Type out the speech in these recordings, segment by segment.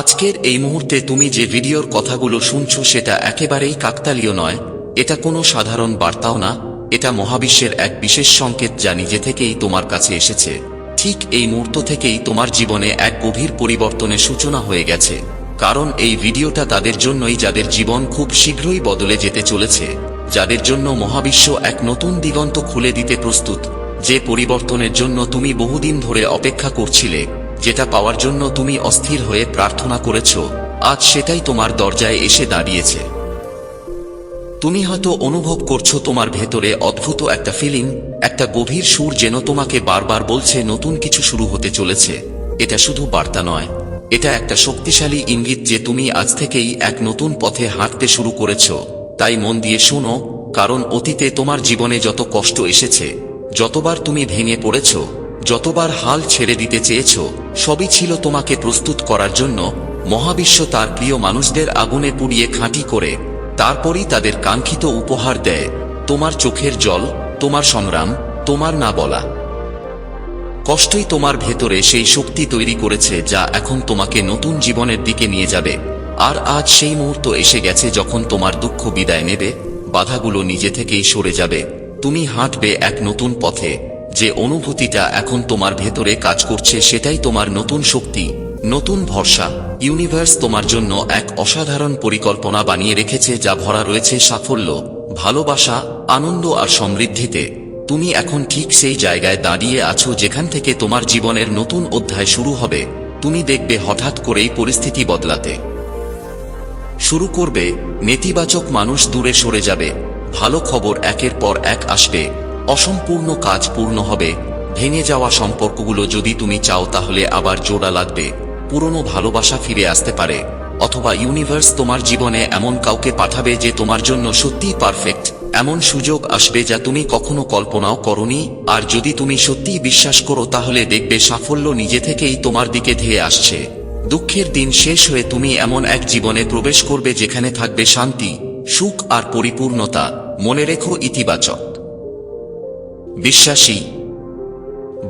আজকের এই মুহূর্তে তুমি যে ভিডিওর কথাগুলো শুনছো সেটা একেবারেই কাকতালীয় নয়। এটা কোনো সাধারণ বার্তাও না, এটা মহাবিশ্বের এক বিশেষ সংকেত যা নিজে থেকেই তোমার কাছে এসেছে। ঠিক এই মুহূর্ত থেকেই তোমার জীবনে এক গভীর পরিবর্তনের সূচনা হয়ে গেছে। কারণ এই ভিডিওটা তাদের জন্যই যাদের জীবন খুব শীঘ্রই বদলে যেতে চলেছে, যাদের জন্য মহাবিশ্ব এক নতুন দিগন্ত খুলে দিতে প্রস্তুত, যে পরিবর্তনের জন্য তুমি বহুদিন ধরে অপেক্ষা করছিলে। যেটা পাওয়ার জন্য তুমি অস্থির হয়ে প্রার্থনা করেছ, আজ সেটাই তোমার দরজায় এসে দাঁড়িয়েছে। তুমি হয়তো অনুভব করছ তোমার ভেতরে অদ্ভুত একটা ফিলিং একটা গভীর সুর যেন তোমাকে বারবার বলছে নতুন কিছু শুরু হতে চলেছে। এটা শুধু বার্তা নয়, এটা একটা শক্তিশালী ইঙ্গিত যে তুমি আজ থেকেই এক নতুন পথে হাঁটতে শুরু করেছ। তাই মন দিয়ে শোনো, কারণ অতীতে তোমার জীবনে যত কষ্ট এসেছে, যতবার তুমি ভেঙে পড়েছ যতবার হাল ছেড়ে দিতে চেয়েছ, সবই ছিল তোমাকে প্রস্তুত করার জন্য। মহাবিশ্ব তার প্রিয় মানুষদের আগুনে পুড়িয়ে খাঁটি করে, তারপরই তাদের কাঙ্ক্ষিত উপহার দেয়। তোমার চোখের জল, তোমার সংগ্রাম, তোমার না বলা। কষ্টই তোমার ভেতরে সেই শক্তি তৈরি করেছে যা এখন তোমাকে নতুন জীবনের দিকে নিয়ে যাবে। আর আজ সেই মুহূর্ত এসে গেছে যখন তোমার দুঃখ বিদায় নেবে, বাধাগুলো নিজে থেকেই সরে যাবে। তুমি হাঁটবে এক নতুন পথে। যে অনুভূতিটা এখন তোমার ভেতরে কাজ করছে সেটাই তোমার নতুন শক্তি, নতুন ভরসা। ইউনিভার্স তোমার জন্য এক অসাধারণ পরিকল্পনা বানিয়ে রেখেছে যা ভরা রয়েছে সাফল্য, ভালোবাসা, আনন্দ আর সমৃদ্ধিতে। তুমি এখন ঠিক সেই জায়গায় দাঁড়িয়ে আছো যেখান থেকে তোমার জীবনের নতুন অধ্যায় শুরু হবে। তুমি দেখবে হঠাৎ করেই পরিস্থিতি বদলাতে। শুরু করবে, নেতিবাচক মানুষ দূরে সরে যাবে। ভালো খবর একের পর এক আসবে। অসম্পূর্ণ কাজ পূর্ণ হবে। ভেঙে যাওয়া সম্পর্কগুলো যদি তুমি চাও তাহলে আবার জোড়া লাগবে। পুরনো ভালোবাসা ফিরে আসতে পারে। অথবা ইউনিভার্স তোমার জীবনে এমন কাউকে পাঠাবে যে তোমার জন্য সত্যিই পারফেক্ট এমন সুযোগ আসবে যা তুমি কখনো কল্পনাও করনি। আর যদি তুমি সত্যিই বিশ্বাস করো তাহলে দেখবে সাফল্য নিজে থেকেই তোমার দিকে ধেয়ে আসছে। দুঃখের দিন শেষ হয়ে তুমি এমন এক জীবনে প্রবেশ করবে যেখানে থাকবে শান্তি, সুখ আর পরিপূর্ণতা। মনে রেখো ইতিবাচক। বিশ্বাসী।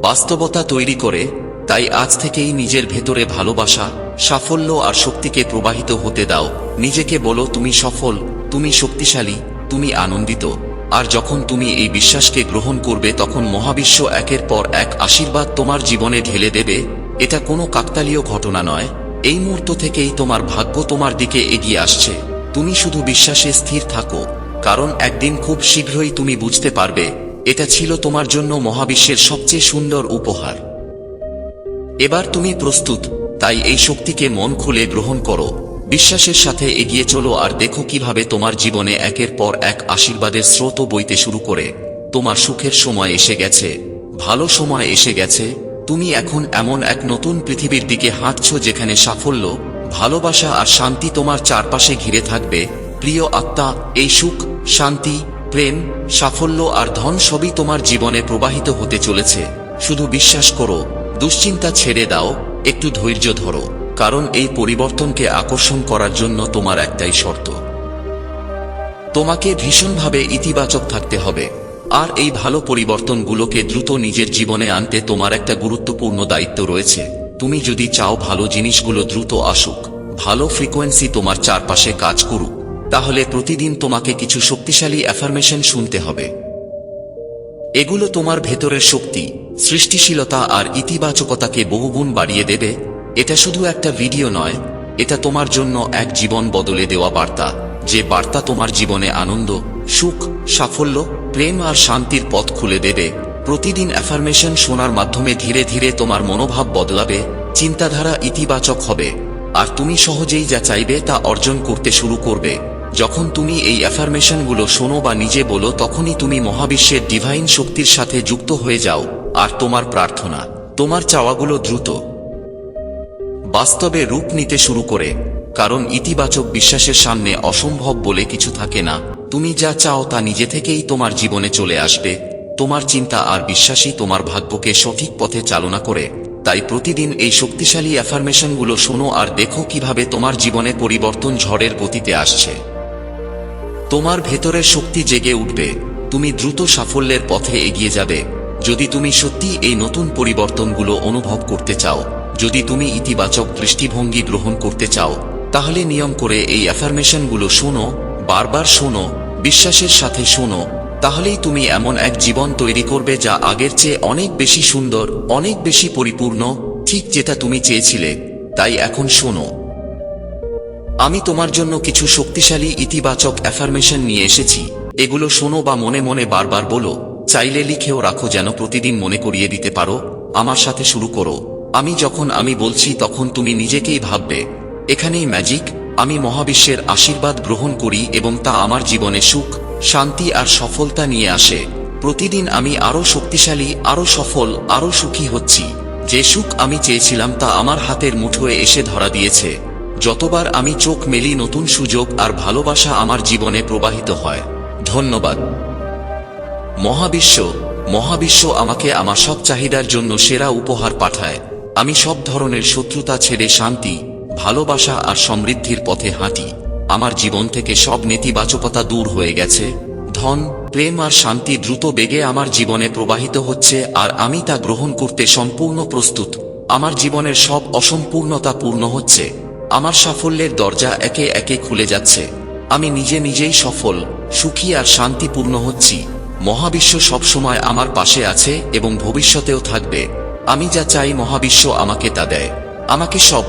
বাস্তবতা তৈরি করে তাই আজ থেকেই নিজের ভেতরে ভালোবাসা, সাফল্য আর শক্তিকে প্রবাহিত হতে দাও। নিজেকে বলো, তুমি সফল, তুমি শক্তিশালী, তুমি আনন্দিত। আর যখন তুমি এই বিশ্বাসকে গ্রহণ করবে, তখন মহাবিশ্ব একের পর এক আশীর্বাদ তোমার জীবনে ঢেলে দেবে। এটা কোনো কাকতালীয় ঘটনা নয়। এই মুহূর্ত থেকেই তোমার ভাগ্য তোমার দিকে এগিয়ে আসছে। তুমি শুধু বিশ্বাসে স্থির থাকো, কারণ একদিন খুব শীঘ্রই তুমি বুঝতে পারবে। এটা ছিল তোমার জন্য মহাবিশ্বের সবচেয়ে সুন্দর উপহার। এবার তুমি প্রস্তুত, তাই এই শক্তিকে মন খুলে গ্রহণ করো। বিশ্বাসের সাথে এগিয়ে চলো আর দেখো কীভাবে তোমার জীবনে একের পর এক আশীর্বাদের স্রোত বইতে শুরু করে। তোমার সুখের সময় এসে গেছে, ভালো সময় এসে গেছে। তুমি এখন এমন এক নতুন পৃথিবীর দিকে হাঁটছ যেখানে সাফল্য, ভালোবাসা আর শান্তি তোমার চারপাশে ঘিরে থাকবে। প্রিয় আত্মা, এই সুখ, শান্তি প্রেম, সাফল্য আর ধন সবই তোমার জীবনে প্রবাহিত হতে চলেছে। শুধু বিশ্বাস করো, দুশ্চিন্তা ছেড়ে দাও, একটু ধৈর্য ধরো, কারণ এই পরিবর্তনকে আকর্ষণ করার জন্য তোমার একটাই শর্ত। তোমাকে ভীষণভাবে ইতিবাচক থাকতে হবে, আর এই ভালো পরিবর্তনগুলোকে দ্রুত নিজের জীবনে আনতে তোমার একটা গুরুত্বপূর্ণ দায়িত্ব রয়েছে। তুমি যদি চাও ভালো জিনিসগুলো দ্রুত আসুক, ভালো ফ্রিকোয়েন্সি তোমার চারপাশে কাজ করুক। তাহলে প্রতিদিন তোমাকে কিছু শক্তিশালী অ্যাফার্মেশন শুনতে হবে। এগুলো তোমার ভেতরের শক্তি, সৃষ্টিশীলতা আর ইতিবাচকতাকে বহুগুণ বাড়িয়ে দেবে। এটা শুধু একটা ভিডিও নয়, এটা তোমার জন্য এক জীবন বদলে দেওয়া বার্তা, যে বার্তা তোমার জীবনে আনন্দ, সুখ, সাফল্য, প্রেম আর শান্তির পথ খুলে দেবে। প্রতিদিন অ্যাফার্মেশন শোনার মাধ্যমে ধীরে ধীরে তোমার মনোভাব বদলাবে, চিন্তাধারা ইতিবাচক হবে, আর তুমি সহজেই যা চাইবে তা অর্জন করতে শুরু করবে। যখন তুমি এই অ্যাফার্মেশনগুলো শোনো বা নিজে বলো, তখনই তুমি মহাবিশ্বের ডিভাইন শক্তির সাথে যুক্ত হয়ে যাও, আর তোমার প্রার্থনা, তোমার চাওয়াগুলো দ্রুত। বাস্তবে রূপ নিতে শুরু করে, কারণ ইতিবাচক বিশ্বাসের সামনে অসম্ভব বলে কিছু থাকে না। তুমি যা চাও তা নিজে থেকেই তোমার জীবনে চলে আসবে। তোমার চিন্তা আর বিশ্বাসই তোমার ভাগ্যকে সঠিক পথে চালনা করে। তাই প্রতিদিন এই শক্তিশালী অ্যাফার্মেশনগুলো শোনো আর দেখো কীভাবে তোমার জীবনে পরিবর্তন ঝড়ের গতিতে আসছে। তোমার ভেতরের শক্তি জেগে উঠবে। তুমি দ্রুত সাফল্যের পথে এগিয়ে যাবে। যদি তুমি সত্যি এই নতুন পরিবর্তনগুলো অনুভব করতে চাও, যদি তুমি ইতিবাচক দৃষ্টিভঙ্গি গ্রহণ করতে চাও, তাহলে নিয়ম করে এই অ্যাফার্মেশনগুলো শোনো, বারবার শোনো, বিশ্বাসের সাথে শোনো। তাহলেই তুমি এমন এক জীবন তৈরি করবে যা আগের চেয়ে অনেক বেশি সুন্দর, অনেক বেশি পরিপূর্ণ, ঠিক যেটা তুমি চেয়েছিলে। তাই এখন শোনো। আমি তোমার জন্য কিছু শক্তিশালী ইতিবাচক অ্যাফার্মেশন নিয়ে এসেছি। এগুলো শোনো বা মনে মনে বারবার বলো। চাইলে লিখেও রাখো যেন প্রতিদিন মনে করিয়ে দিতে পারো। আমার সাথে শুরু করো। আমি যখন আমি বলছি তখন তুমি নিজেকেই ভাববে। এখানেই ম্যাজিক আমি মহাবিশ্বের আশীর্বাদ গ্রহণ করি এবং তা আমার জীবনে সুখ, শান্তি আর সফলতা নিয়ে আসে। প্রতিদিন আমি আরও শক্তিশালী, আরও সফল, আরও সুখী হচ্ছি। যে সুখ আমি চেয়েছিলাম তা আমার হাতের মুঠোয় এসে ধরা দিয়েছে। যতবার আমি চোখ মেলি নতুন সুযোগ আর ভালোবাসা আমার জীবনে প্রবাহিত হয়। ধন্যবাদ। মহাবিশ্ব মহাবিশ্ব আমাকে আমার সব চাহিদার জন্য সেরা উপহার পাঠায়। আমি সব ধরনের শত্রুতা ছেড়ে শান্তি, ভালোবাসা আর সমৃদ্ধির পথে হাঁটি। আমার জীবন থেকে সব নেতিবাচকতা দূর হয়ে গেছে। ধন, প্রেম আর শান্তি দ্রুত বেগে আমার জীবনে প্রবাহিত হচ্ছে আর আমি তা গ্রহণ করতে সম্পূর্ণ প্রস্তুত। আমার জীবনের সব অসম্পূর্ণতা পূর্ণ হচ্ছে। আমার সাফল্যের দরজা একে একে খুলে যাচ্ছে। আমি নিজে নিজেই সফল, সুখী আর শান্তিপূর্ণ হচ্ছি। মহাবিশ্ব সবসময় আমার পাশে আছে এবং ভবিষ্যতেও থাকবে। আমি যা চাই মহাবিশ্ব আমাকে তা দেয়। আমাকে সব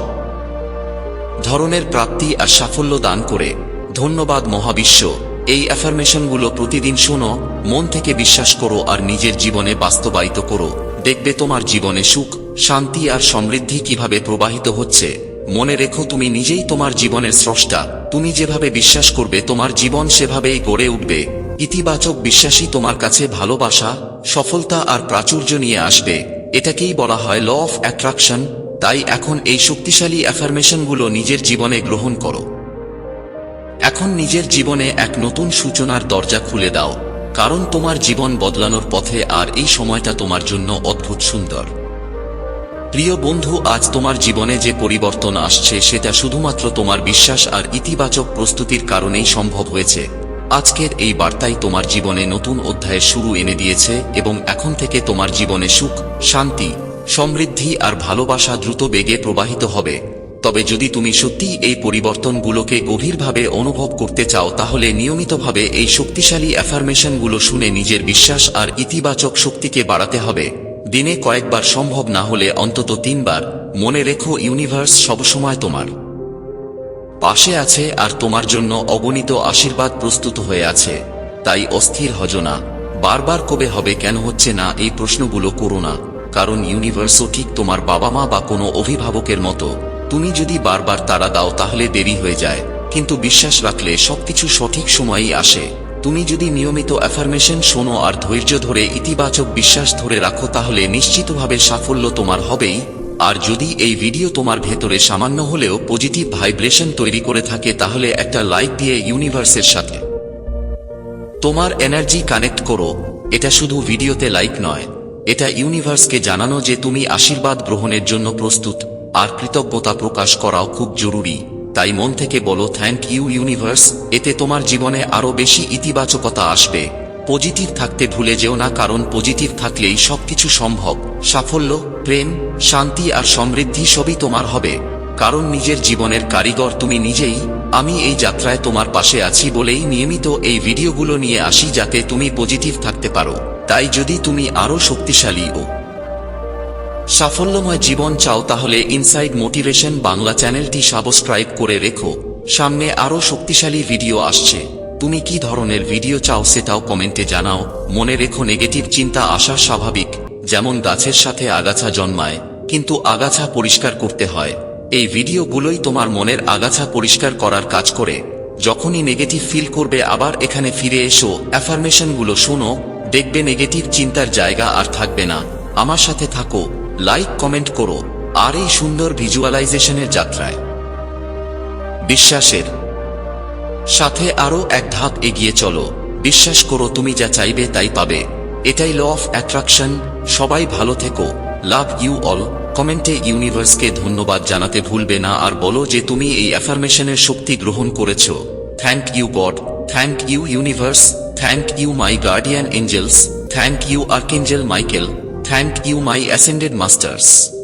ধরনের প্রাপ্তি আর সাফল্য দান করে। ধন্যবাদ মহাবিশ্ব। এই অ্যাফার্মেশনগুলো প্রতিদিন শোনো, মন থেকে বিশ্বাস করো আর নিজের জীবনে বাস্তবায়িত করো। দেখবে তোমার জীবনে সুখ, শান্তি আর সমৃদ্ধি কীভাবে প্রবাহিত হচ্ছে। মনে রেখো তুমি নিজেই তোমার জীবনের স্রষ্টা। তুমি যেভাবে বিশ্বাস করবে, তোমার জীবন সেভাবেই গড়ে উঠবে। ইতিবাচক বিশ্বাসী তোমার কাছে ভালোবাসা, সফলতা আর প্রাচুর্য নিয়ে আসবে। এটাকেই বলা হয় ল অফ অ্যাট্রাকশন। তাই এখন এই শক্তিশালী অ্যাফার্মেশনগুলো নিজের জীবনে গ্রহণ করো। এখন নিজের জীবনে এক নতুন সূচনার দরজা খুলে দাও। কারণ তোমার জীবন বদলানোর পথে আর এই সময়টা তোমার জন্য অদ্ভুত সুন্দর। প্রিয় বন্ধু, আজ তোমার জীবনে যে পরিবর্তন আসছে, সেটা শুধুমাত্র তোমার বিশ্বাস আর ইতিবাচক প্রস্তুতির কারণেই সম্ভব হয়েছে। আজকের এই বার্তাই তোমার জীবনে নতুন অধ্যায়ের শুরু এনে দিয়েছে এবং এখন থেকে তোমার জীবনে সুখ, শান্তি, সমৃদ্ধি আর ভালোবাসা দ্রুত বেগে প্রবাহিত হবে। তবে যদি তুমি সত্যি এই পরিবর্তনগুলোকে গভীরভাবে অনুভব করতে চাও, তাহলে নিয়মিতভাবে এই শক্তিশালী অ্যাফার্মেশনগুলো শুনে নিজের বিশ্বাস আর ইতিবাচক শক্তিকে বাড়াতে হবে। দিনে কয়েকবার সম্ভব না হলে অন্তত তিনবার মনে রেখো ইউনিভার্স সবসময় তোমার। পাশে আছে আর তোমার জন্য অগণিত আশীর্বাদ প্রস্তুত হয়ে আছে। তাই অস্থির হজনা বারবার কবে হবে কেন হচ্ছে না এই প্রশ্নগুলো করো না। কারণ ইউনিভার্সও ঠিক তোমার বাবা মা বা কোনো অভিভাবকের মতো। তুমি যদি বারবার তারা দাও তাহলে দেরি হয়ে যায়। কিন্তু বিশ্বাস রাখলে সবকিছু সঠিক সময়েই আসে। তুমি যদি নিয়মিত অ্যাফার্মেশন শোনো আর ধৈর্য ধরে ইতিবাচক বিশ্বাস ধরে রাখো, তাহলে নিশ্চিতভাবে সাফল্য তোমার হবেই। আর যদি এই ভিডিও তোমার ভেতরে সামান্য হলেও পজিটিভ ভাইব্রেশন তৈরি করে থাকে, তাহলে একটা লাইক দিয়ে ইউনিভার্সের সাথে। তোমার এনার্জি কানেক্ট করো। এটা শুধু ভিডিওতে লাইক নয়। এটা ইউনিভার্সকে জানানো যে তুমি আশীর্বাদ গ্রহণের জন্য প্রস্তুত। আর কৃতজ্ঞতা প্রকাশ করাও খুব জরুরি। তাই মন থেকে বলো থ্যাংক ইউ ইউনিভার্স এতে তোমার জীবনে আরও বেশি ইতিবাচকতা আসবে। পজিটিভ থাকতে ভুলে যেও না, কারণ পজিটিভ থাকলেই সবকিছু সম্ভব। সাফল্য, প্রেম, শান্তি আর সমৃদ্ধি সবই তোমার হবে। কারণ নিজের জীবনের কারিগর তুমি নিজেই। আমি এই যাত্রায় তোমার পাশে আছি বলেই নিয়মিত এই ভিডিওগুলো নিয়ে আসি, যাতে তুমি পজিটিভ থাকতে পারো। তাই যদি তুমি আরও শক্তিশালী ও সাফল্যময় জীবন চাও তাহলে ইনসাইড মোটিভেশন বাংলা চ্যানেলটি সাবস্ক্রাইব করে রেখো। সামনে আরও শক্তিশালী ভিডিও আসছে। তুমি কি ধরনের ভিডিও চাও সেটাও কমেন্টে জানাও। মনে রেখো নেগেটিভ চিন্তা আসা স্বাভাবিক, যেমন গাছের সাথে আগাছা জন্মায়, কিন্তু আগাছা পরিষ্কার করতে হয়। এই ভিডিওগুলোই তোমার মনের আগাছা পরিষ্কার করার কাজ করে। যখনই নেগেটিভ ফিল করবে আবার এখানে ফিরে এসো, অ্যাফার্মেশনগুলো শোনো, দেখবে নেগেটিভ চিন্তার জায়গা আর থাকবে না। আমার সাথে থাকো। লাইক কমেন্ট করো আর এই সুন্দর ভিজুয়ালাইজেশনের যাত্রায়। বিশ্বাসের সাথে আরও এক ধাপ এগিয়ে চলো। বিশ্বাস করো তুমি যা চাইবে তাই পাবে। এটাই ল অফ অ্যাট্রাকশন সবাই ভালো থেকো। লাভ ইউ অল কমেন্টে ইউনিভার্সকে ধন্যবাদ জানাতে ভুলবে না আর বলো যে তুমি এই অ্যাফার্মেশনের শক্তি গ্রহণ করেছ। Thank you God thank you universe thank you my guardian angels thank you archangel Michael thank you my ascended masters